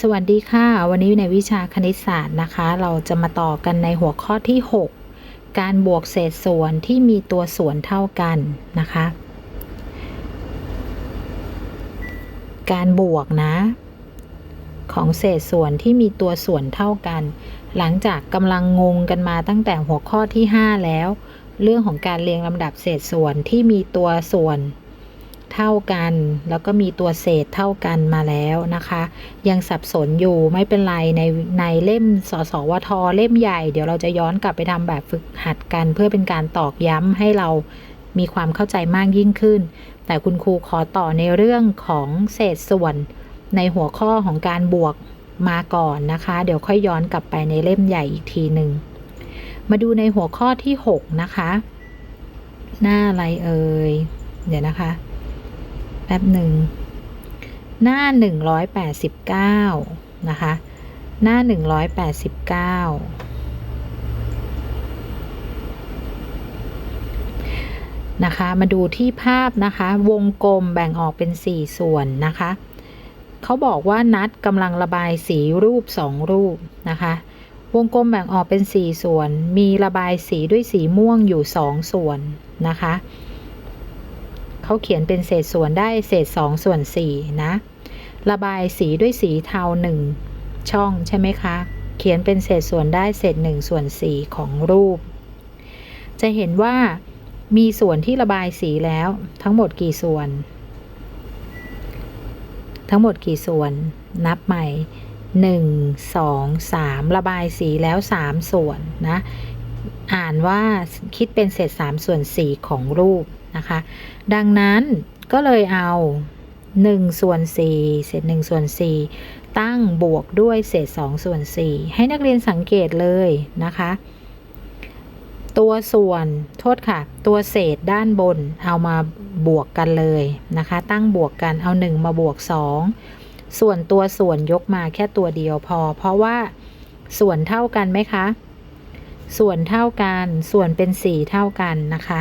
สวัสดีค่ะ วันนี้ในวิชาคณิตศาสตร์นะคะ เราจะมาต่อกันในหัวข้อที่ 6 การบวกเศษส่วนที่มีตัวส่วนเท่ากันนะคะ การบวกนะ ของเศษส่วนที่มีตัวส่วนเท่ากัน หลังจากกำลังงงกันมาตั้งแต่หัวข้อที่ 5 แล้ว เรื่องของการเรียงลำดับเศษส่วนที่มีตัวส่วน เท่ากัน แล้วก็มีตัวเศษเท่ากันมาแล้วนะคะ ยังสับสนอยู่ไม่เป็นไรในในเล่มสสวทเล่มใหญ่ เดี๋ยวเราจะย้อนกลับไปทำแบบฝึกหัดกันเพื่อเป็นการตอกย้ำให้เรามีความเข้าใจมากยิ่งขึ้น แต่คุณครูขอต่อในเรื่องของเศษส่วนในหัวข้อของการบวกมาก่อนนะคะ เดี๋ยวค่อยย้อนกลับไปในเล่มใหญ่อีกทีหนึ่ง มาดูในหัวข้อที่ 6 นะคะ หน้าอะไรเอ่ย เดี๋ยวนะคะ ป๊บหนึ่ง หน้า 189 นะคะ หน้า 189 นะคะ มาดูที่ภาพนะคะ วงกลมแบ่งออกเป็น 4 ส่วนนะคะเขาบอกว่านัดกำลังระบายสีรูป 2 รูปนะคะ วงกลมแบ่งออกเป็น 4 ส่วน มีระบายสีด้วยสีม่วงอยู่ 2 ส่วนนะคะ เขาเขียนเป็นเศษส่วนได้เศษ 2 ส่วน 4 นะ ระบายสีด้วยสีเทา 1 ช่องใช่ไหมคะ เขียนเป็นเศษส่วนได้เศษ 1 ส่วน 4 ของรูป จะเห็นว่ามีส่วนที่ระบายสีแล้วทั้งหมดกี่ส่วน ทั้งหมดกี่ส่วน นับใหม่ 1 2 3 ระบายสีแล้ว 3 ส่วนนะ อ่านว่าคิดเป็นเศษ 3 ส่วน 4 ของรูป นะคะ ดังนั้นก็เลยเอา1ส่วน4เศษ1ส่วน4ตั้งบวกด้วยเศษ2ส่วน4ให้นักเรียนสังเกตเลยนะคะ ตัวส่วนโทษค่ะ ตัวเศษด้านบนเอามาบวกกันเลยนะคะ ตั้งบวกกันเอา 1 มาบวก 2 ส่วนตัวส่วนยกมาแค่ตัวเดียวพอ เพราะว่าส่วนเท่ากันไหมคะ ส่วนเท่ากัน ส่วนเป็น 4 เท่ากันนะคะ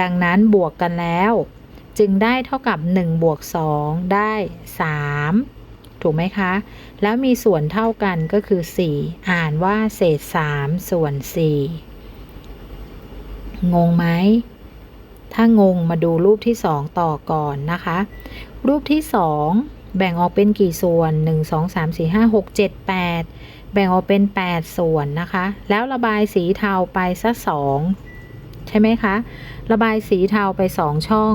ดังนั้นบวกกันแล้ว จึงได้เท่ากับ 1 บวก 2 ได้ 3 ถูกไหมคะ แล้วมีส่วนเท่ากันก็คือ 4 อ่านว่าเศษ 3 ส่วน 4 งงไหม ถ้างงมาดูรูปที่ 2 ต่อก่อนนะคะ รูปที่ 2 แบ่งออกเป็นกี่ส่วน 1 2 3 4 5 6 7 8 แบ่งออกเป็น 8 ส่วนนะคะ แล้วระบายสีเทาไปสัก2 ใช่ไหมคะ ระบายสีเทาไป 2 ช่อง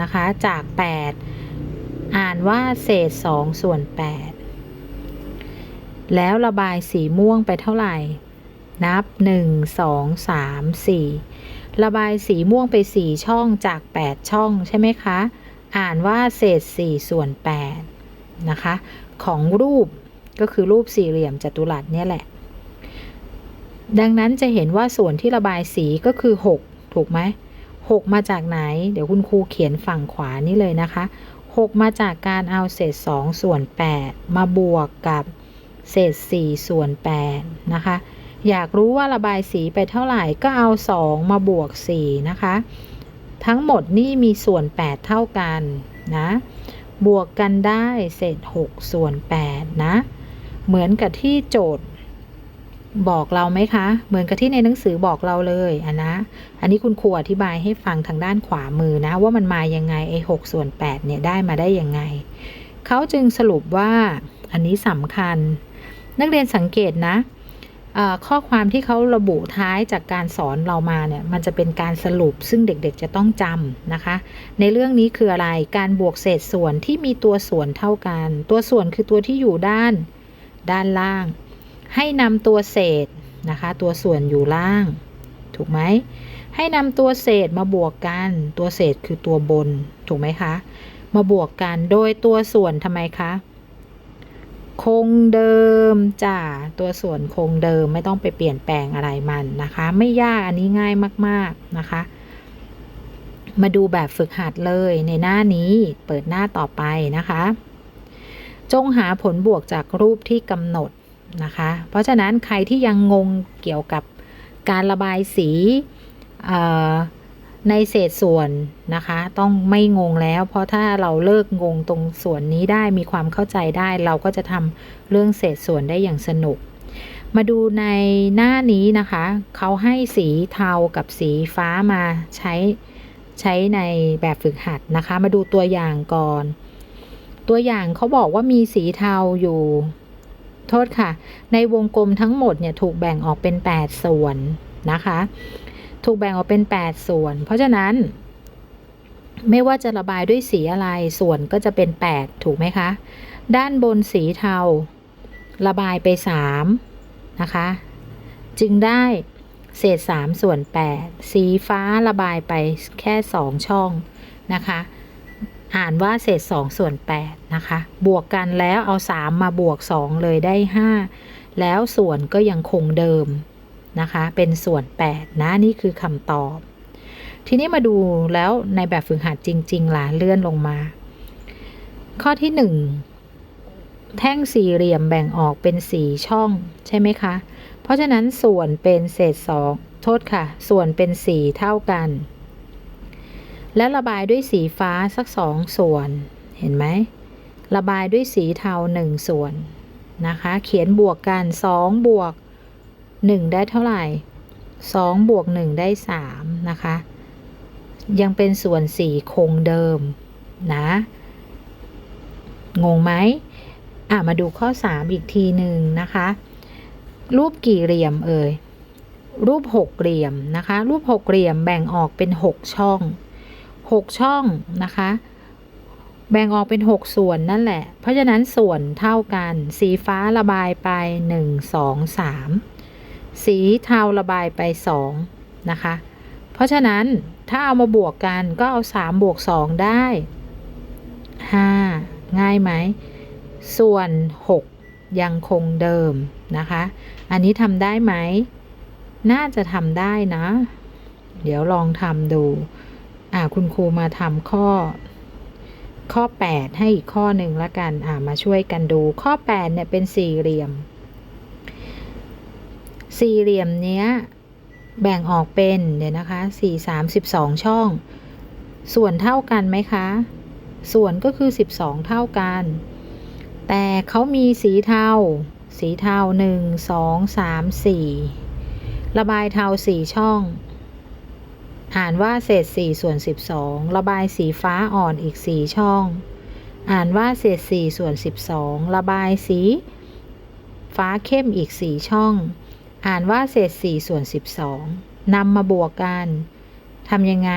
นะคะ จาก 8 อ่านว่าเศษ 2 ส่วน 8 แล้วระบายสีม่วงไปเท่าไหร่ นับ 1 2 3 4 ระบายสีม่วงไป 4 ช่องจาก 8 ช่องใช่ไหมคะ อ่านว่าเศษ 4 ส่วน 8 นะคะ ของรูปก็คือรูปสี่เหลี่ยมจัตุรัสเนี่ยแหละดังนั้นจะเห็นว่าส่วนที่ระบายสีก็คือ 6 ถูกไหม6มาจากไหน เดี๋ยวคุณครูเขียนฝั่งขวานี่เลยนะคะ6มาจากการเอาเศษ2ส่วน8มาบวกกับเศษ4ส่วน8นะคะ อยากรู้ว่าระบายสีไปเท่าไหร่ก็เอา2มาบวก4นะคะ ทั้งหมดนี่มีส่วน8เท่ากันนะบวกกันได้เศษ6ส่วน8นะ เหมือนกับที่โจทย์ บอกเราไหมคะ เหมือนกับที่ในหนังสือบอกเราเลยอะนะ อันนี้คุณครูอธิบายให้ฟังทางด้านขวามือนะ ว่ามันมายังไงไอ้หส่วน8เนี่ยได้มาได้ยังไง เขาจึงสรุปว่าอันนี้สำคัญ นักเรียนสังเกตนะข้อความที่เขาระบุท้ายจากการสอนเรามาเนี่ยมันจะเป็นการสรุปซึ่งเด็กๆจะต้องจำนะคะ ในเรื่องนี้คืออะไรการบวกเศษส่วนที่มีตัวส่วนเท่ากัน ตัวส่วนคือตัวที่อยู่ด้าน ด้านล่าง ให้นำตัวเศษนะคะ ตัวส่วนอยู่ล่าง ถูกไหม ให้นำตัวเศษมาบวกกัน ตัวเศษคือตัวบน ถูกไหมคะ มาบวกกัน โดยตัวส่วนทำไมคะ คงเดิมจ้าตัวส่วนคงเดิมไม่ต้องไปเปลี่ยนแปลงอะไรมันนะคะ ไม่ยากอันนี้ง่ายมากๆนะคะ มาดูแบบฝึกหัดเลยในหน้านี้เปิดหน้าต่อไปนะคะ จงหาผลบวกจากรูปที่กำหนด นะคะ เพราะฉะนั้นใครที่ยังงงเกี่ยวกับการระบายสีในเศษส่วนนะคะ ต้องไม่งงแล้ว เพราะถ้าเราเลิกงงตรงส่วนนี้ได้มีความเข้าใจได้ เราก็จะทำเรื่องเศษส่วนได้อย่างสนุก มาดูในหน้านี้นะคะ เขาให้สีเทากับสีฟ้ามาใช้ใช้ในแบบฝึกหัดนะคะ มาดูตัวอย่างก่อน ตัวอย่างเขาบอกว่ามีสีเทาอยู่ โทษค่ะ ในวงกลมทั้งหมดเนี่ยถูกแบ่งออกเป็น 8 ส่วนนะคะ ถูกแบ่งออกเป็น 8 ส่วน เพราะฉะนั้น ไม่ว่าจะระบายด้วยสีอะไรส่วนก็จะเป็น 8 ถูกไหมคะ ด้านบนสีเทา ระบายไป 3 นะคะ จึงได้เศษ 3 ส่วน 8 สีฟ้าระบายไปแค่ 2 ช่องนะคะ อ่านว่าเศษ2ส่วน8นะคะ บวกกันแล้วเอา 3 มาบวก 2 เลยได้ 5 แล้วส่วนก็ยังคงเดิมนะคะ เป็นส่วน 8 นะ นี่คือคำตอบ ทีนี้มาดูแล้วในแบบฝึกหัดจริง ๆล่ะเลื่อนลงมา ข้อที่ 1 แท่งสี่เหลี่ยมแบ่งออกเป็นสีช่องใช่ไหมคะ เพราะฉะนั้นส่วนเป็นเศษสองโทษค่ะ ส่วนเป็นสีเท่ากัน และระบายด้วยสีฟ้าสักสองส่วน เห็นไหม ระบายด้วยสีเทาหนึ่งส่วน นะคะ เขียนบวกกันสองบวกหนึ่งได้เท่าไหร่สองบวกหนึ่งได้สามนะคะ ยังเป็นส่วนสีคงเดิม นะ งงไหมอะ มาดูข้อ3อีกทีหนึ่งนะคะ รูปกี่เหลี่ยมเอ่ยรูปหกเหลี่ยมนะคะ รูปหกเหลี่ยมแบ่งออกเป็น6ช่อง 6 ช่องนะคะ แบ่งออกเป็น 6 ส่วนนั่นแหละ เพราะฉะนั้นส่วนเท่ากัน สีฟ้าระบายไป 1 2 3 สีเทาระบายไป 2 นะคะ เพราะฉะนั้นถ้าเอามาบวกกันก็เอา 3 บวก 2 ได้ 5 ง่ายไหม ส่วน 6 ยังคงเดิมนะคะ อันนี้ทำได้ไหม น่าจะทำได้นะ เดี๋ยวลองทำดู อ่าคุณครูมาทำข้อ ข้อ 8 ให้อีกข้อหนึ่งละกันอ่ามาช่วยกันดูข้อ 8 เนี่ยเป็นสี่เหลี่ยม สี่เหลี่ยมเนี้ยแบ่งออกเป็นเดี๋ยวนะคะสี่สามสิบสองช่อง ส่วนเท่ากันไหมคะ ส่วนก็คือ12เท่ากัน แต่เขามีสีเทา สีเทา1 2 3 4ระบายเทา4ช่อง อ่านว่าเศษ4ส่วน12 ระบายสีฟ้าอ่อนอีก 4 ช่อง อ่านว่าเศษ4ส่วน12 ระบายสี ฟ้าเข้มอีก 4 ช่อง อ่านว่าเศษ4ส่วน12นำมาบวกกันทำยังไง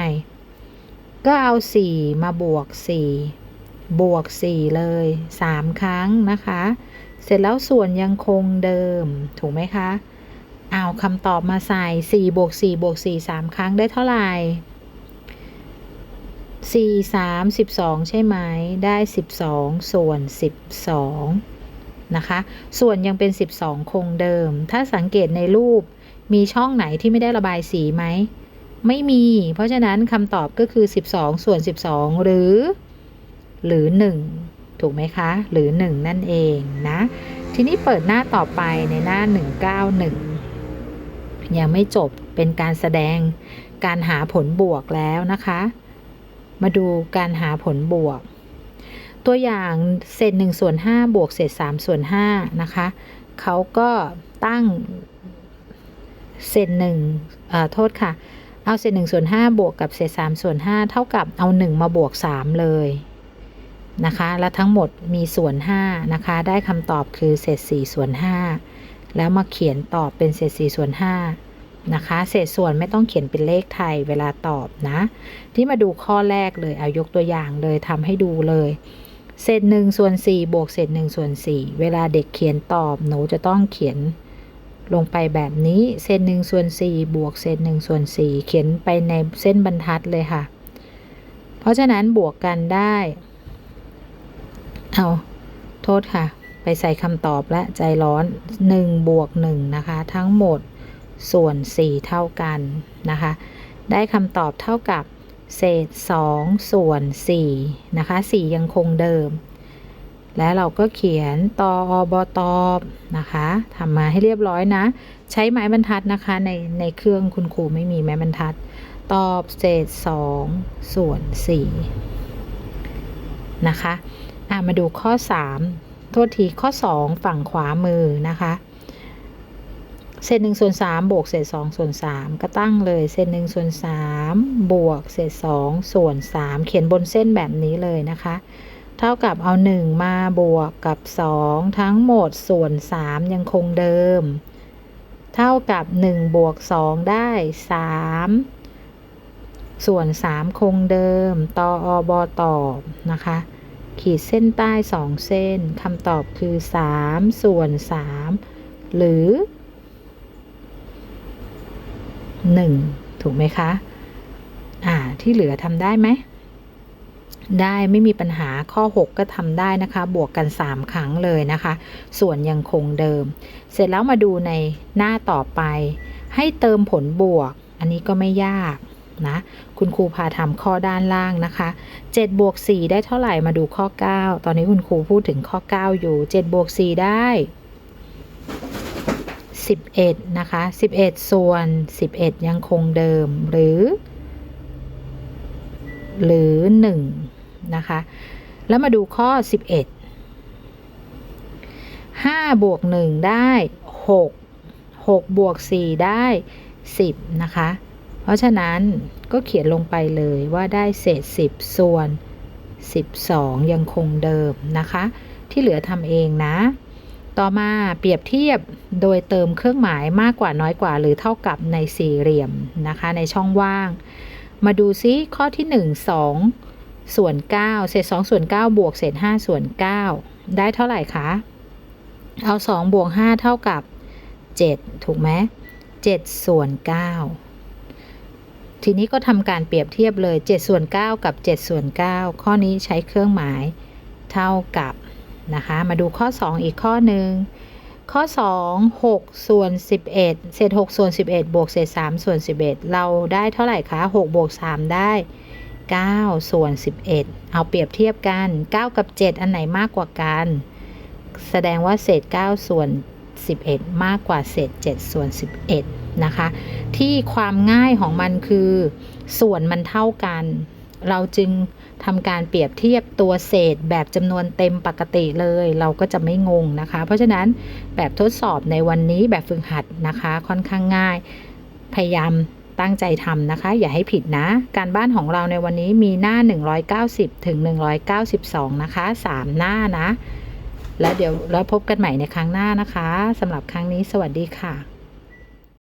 ก็เอา 4 มาบวก 4 บวก 4 เลย 3 ครั้งนะคะ เสร็จแล้วส่วนยังคงเดิม ถูกไหมคะ เอาคำตอบมาใส่4บวก4บวก4 3 ครั้งได้เท่าไหร่ 4 3 12 ใช่ไหม ได้ 12 ส่วน 12 นะคะ ส่วนยังเป็น 12 คงเดิม ถ้าสังเกตในรูปมีช่องไหนที่ไม่ได้ระบายสีไหม ไม่มี เพราะฉะนั้นคำตอบก็คือ 12 ส่วน 12 หรือ หรือ 1 ถูกไหมคะ หรือ 1 นั่นเองนะ ทีนี้เปิดหน้าต่อไปในหน้า 191 ยังไม่จบเป็นการแสดงการหาผลบวกแล้วนะคะ มาดูการหาผลบวก ตัวอย่างเศษ1ส่วน5บวกเศษ3ส่วน5นะคะเขาก็ตั้งเศษหนึ่งเอ่อโทษค่ะ เอาเศษ1ส่วน5บวกกับเศษ3ส่วน5เท่ากับเอา1มาบวก3เลยนะคะ และทั้งหมดมีส่วน5นะคะ ได้คำตอบคือเศษ4ส่วน5 แล้วมาเขียนตอบเป็นเศษ4ส่วน5นะคะ เศษส่วนไม่ต้องเขียนเป็นเลขไทยเวลาตอบนะ ที่มาดูข้อแรกเลยเอายกตัวอย่างเลยทำให้ดูเลยเศษหนึ่งส่วนสี่บวกเศษหนึ่งส่วนสี่เวลาเด็กเขียนตอบหนูจะต้องเขียนลงไปแบบนี้เศษหนึ่งส่วนสี่บวกเศษหนึ่งส่วนสี่เขียนไปในเส้นบรรทัดเลยค่ะ เพราะฉะนั้นบวกกันได้ เอาโทษค่ะ ไปใส่คำตอบและใจร้อน 1 บวก 1 นะคะ ทั้งหมดส่วน 4 เท่ากันนะคะ ได้คำตอบเท่ากับเศษ 2 ส่วน4นะคะ 4 ยังคงเดิม และเราก็เขียนตอบตอบนะคะทำมาให้เรียบร้อยนะ ใช้ไม้บรรทัดนะคะ ในในเครื่องคุณครูไม่มีไม้บรรทัด ตอบเศษ 2 ส่วน4นะคะะมาดูข้อ 3 โทษทีข้อ 2 ฝั่งขวามือนะคะเศษ1ส่วน3บวกเศษ2ส่วน3ก็ตั้งเลยเศษ1ส่วน3บวกเศษ2ส่วน3เขียนบนเส้นแบบนี้เลยนะคะ เท่ากับเอา1มาบวกกับ2ทั้งหมดส่วน3ยังคงเดิม เท่ากับ1บวก2ได้3ส่วน3คงเดิมตออบอตอบนะคะ ขีดเส้นใต้ 2 เส้นคำตอบคือ 3 ส่วน 3 หรือ 1 ถูกไหมคะ อ่า ที่เหลือทำได้ไหม ได้ไม่มีปัญหาข้อ 6 ก็ทำได้นะคะ บวกกัน 3 ครั้งเลยนะคะ ส่วนยังคงเดิม เสร็จแล้วมาดูในหน้าต่อไป ให้เติมผลบวก อันนี้ก็ไม่ยาก นะคุณครูพาทำข้อด้านล่างนะคะ7บวก4ได้เท่าไหร่มาดูข้อ 9 ตอนนี้คุณครูพูดถึงข้อ 9 อยู่7บวก4ได้ 11 นะคะ 11 ส่วน 11 ยังคงเดิมหรือ หรือ 1 นะคะ แล้วมาดูข้อ 11 5บวก1ได้ 6 6บวก4ได้ 10 นะคะ เพราะฉะนั้นก็เขียนลงไปเลยว่าได้เศษ 10 ส่วน 12 ยังคงเดิมนะคะ ที่เหลือทำเองนะ ต่อมาเปรียบเทียบโดยเติมเครื่องหมายมากกว่าน้อยกว่าหรือเท่ากับในสี่เหลี่ยมนะคะ ในช่องว่าง มาดูซิข้อที่ 1 2 ส่วน 9 เศษ 2 ส่วน 9 บวกเศษ 5 ส่วน 9 ได้เท่าไหร่คะ เอา 2 บวก 5 เท่ากับ 7 ถูกไหม7ส่วน9 ทีนี้ก็ทำการเปรียบเทียบเลย 7 ส่วน 9 กับ7ส่วน 9 ข้อนี้ใช้เครื่องหมายเท่ากับนะคะ มาดูข้อ 2 อีกข้อหนึ่ง ข้อ 2 6 ส่วน 11 เศษ 6 ส่วน 11 บวกเศษ 3 ส่วน 11 เราได้เท่าไหร่คะ 6 บวก 3 ได้ 9 ส่วน 11 เอาเปรียบเทียบกัน 9 กับ 7 อันไหนมากกว่ากัน แสดงว่าเศษ 9 ส่วน 11 มากกว่าเศษ 7 ส่วน 11 นะคะ ที่ความง่ายของมันคือส่วนมันเท่ากัน เราจึงทำการเปรียบเทียบตัวเศษแบบจำนวนเต็มปกติเลย เราก็จะไม่งงนะคะ เพราะฉะนั้นแบบทดสอบในวันนี้แบบฝึกหัดนะคะ ค่อนข้างง่าย พยายามตั้งใจทำนะคะ อย่าให้ผิดนะ การบ้านของเราในวันนี้มีหน้า 190 ถึง 192 นะคะ 3 หน้านะ แล้วเดี๋ยวเราพบกันใหม่ในครั้งหน้านะคะสำหรับครั้งนี้สวัสดีค่ะ